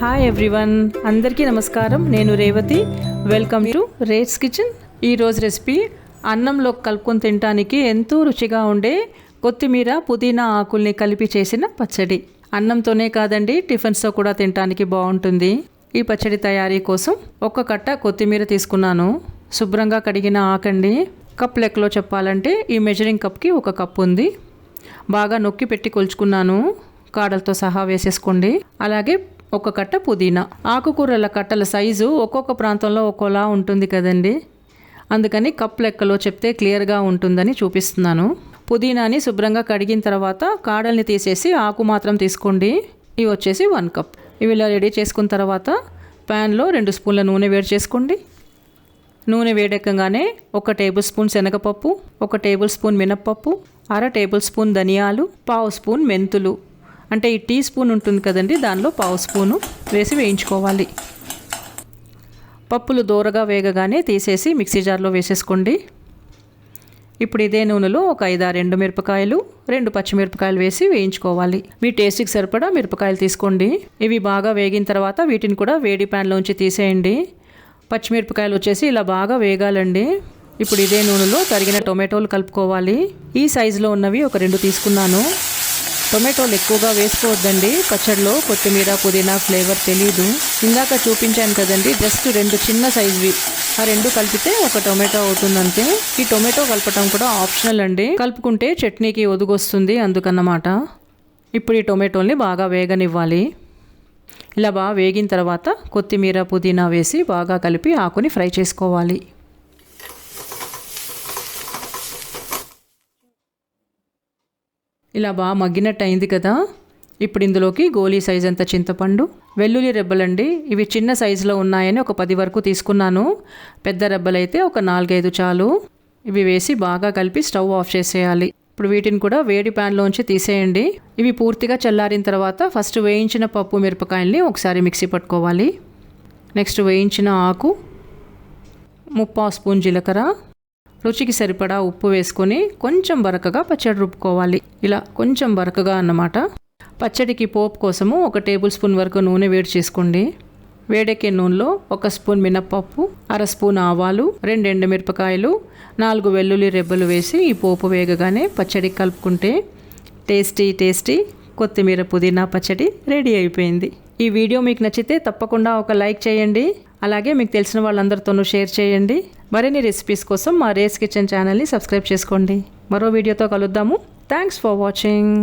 Hi everyone అందరికీ నమస్కారం. నేను రేవతి. వెల్కమ్ టు రేట్స్ కిచెన్ ఈరోజు రెసిపీ అన్నంలో కలుపుకొని తినడానికి ఎంతో రుచిగా ఉండే కొత్తిమీర పుదీనా ఆకుల్ని కలిపి చేసిన పచ్చడి. అన్నంతోనే కాదండి టిఫిన్స్తో కూడా తినడానికి బాగుంటుంది. ఈ పచ్చడి తయారీ కోసం ఒక కట్ట కొత్తిమీర తీసుకున్నాను. శుభ్రంగా కడిగిన ఆకండి. కప్ లెక్కలో చెప్పాలంటే ఈ మెజరింగ్ కప్కి ఒక కప్ ఉంది. బాగా నొక్కి పెట్టి కొలుచుకున్నాను. కాడలతో సహా వేసేసుకోండి. అలాగే ఒక కట్ట పుదీనా. ఆకుకూరల కట్టల సైజు ఒక్కొక్క ప్రాంతంలో ఒక్కోలా ఉంటుంది కదండి. అందుకని కప్ లెక్కలో చెప్తే క్లియర్గా ఉంటుందని చూపిస్తున్నాను. పుదీనాని శుభ్రంగా కడిగిన తర్వాత కాడల్ని తీసేసి ఆకు మాత్రం తీసుకోండి. ఇవి వచ్చేసి వన్ కప్. ఇవి ఇలా రెడీ చేసుకున్న తర్వాత ప్యాన్లో రెండు స్పూన్ల నూనె వేడి చేసుకోండి. నూనె వేడెక్కగానే ఒక టేబుల్ స్పూన్ శనగపప్పు ఒక టేబుల్ స్పూన్ మినప్పప్పు అర టేబుల్ స్పూన్ ధనియాలు పావు స్పూన్ మెంతులు అంటే ఈ టీ స్పూన్ ఉంటుంది కదండి దానిలో పావు స్పూను వేసి వేయించుకోవాలి. పప్పులు దూరగా వేగగానే తీసేసి మిక్సీ జార్లో వేసేసుకోండి. ఇప్పుడు ఇదే నూనెలో ఒక ఐదారు ఎండు మిరపకాయలు రెండు పచ్చిమిరపకాయలు వేసి వేయించుకోవాలి. మీ టేస్ట్కి సరిపడా మిరపకాయలు తీసుకోండి. ఇవి బాగా వేగిన తర్వాత వీటిని కూడా వేడి ప్యాన్లోంచి తీసేయండి. పచ్చిమిరపకాయలు వచ్చేసి ఇలా బాగా వేగాలండి. ఇప్పుడు ఇదే నూనెలో తరిగిన టొమాటోలు కలుపుకోవాలి. ఈ సైజులో ఉన్నవి ఒక రెండు తీసుకున్నాను. టొమాటోలు ఎక్కువగా వేసుకోవద్దండి. పచ్చడిలో కొత్తిమీర పుదీనా ఫ్లేవర్ తెలీదు. ఇందాక చూపించాను కదండి జస్ట్ రెండు చిన్న సైజువి. ఆ రెండు కలిపితే ఒక టొమాటో అవుతుందంతే. ఈ టొమాటో కలపటం కూడా ఆప్షనల్ అండి. కలుపుకుంటే చట్నీకి ఒదుగొస్తుంది అందుకన్నమాట. ఇప్పుడు ఈ టొమాటోల్ని బాగా వేగనివ్వాలి. ఇలా బాగా వేగిన తర్వాత కొత్తిమీర పుదీనా వేసి బాగా కలిపి ఆకుని ఫ్రై చేసుకోవాలి. ఇలా బాగా మగ్గినట్టు అయింది కదా. ఇప్పుడు ఇందులోకి గోలీ సైజ్ అంత చింతపండు వెల్లుల్లి రెబ్బలండి. ఇవి చిన్న సైజులో ఉన్నాయని ఒక పది వరకు తీసుకున్నాను. పెద్ద రెబ్బలైతే ఒక నాలుగైదు చాలు. ఇవి వేసి బాగా కలిపి స్టవ్ ఆఫ్ చేసేయాలి. ఇప్పుడు వీటిని కూడా వేడి ప్యాన్లోంచి తీసేయండి. ఇవి పూర్తిగా చల్లారిన తర్వాత ఫస్ట్ వేయించిన పప్పు మిరపకాయల్ని ఒకసారి మిక్సీ పట్టుకోవాలి. నెక్స్ట్ వేయించిన ఆకు ముప్పావు స్పూన్ జీలకర్ర. రుచికి సరిపడా ఉప్పు వేసుకొని కొంచెం బరకగా పచ్చడి రుబ్బుకోవాలి. ఇలా కొంచెం బరకగా అన్నమాట. పచ్చడికి పోపు కోసము ఒక టేబుల్ స్పూన్ వరకు నూనె వేడి చేసుకోండి. వేడెక్కే నూనెలో ఒక స్పూన్ మినప్పప్పు అర స్పూన్ ఆవాలు రెండు ఎండుమిరపకాయలు నాలుగు వెల్లుల్లి రెబ్బలు వేసి ఈ పోపు వేగగానే పచ్చడి కలుపుకుంటే టేస్టీ టేస్టీ కొత్తిమీర పుదీనా పచ్చడి రెడీ అయిపోయింది. ఈ వీడియో మీకు నచ్చితే తప్పకుండా ఒక లైక్ చేయండి. అలాగే మీకు తెలిసిన వాళ్ళందరితోనూ షేర్ చేయండి. మరిన్ని రెసిపీస్ కోసం మా రేస్ కిచెన్ ఛానల్ని సబ్స్క్రైబ్ చేసుకోండి. మరో వీడియోతో కలుద్దాము. Thanks for watching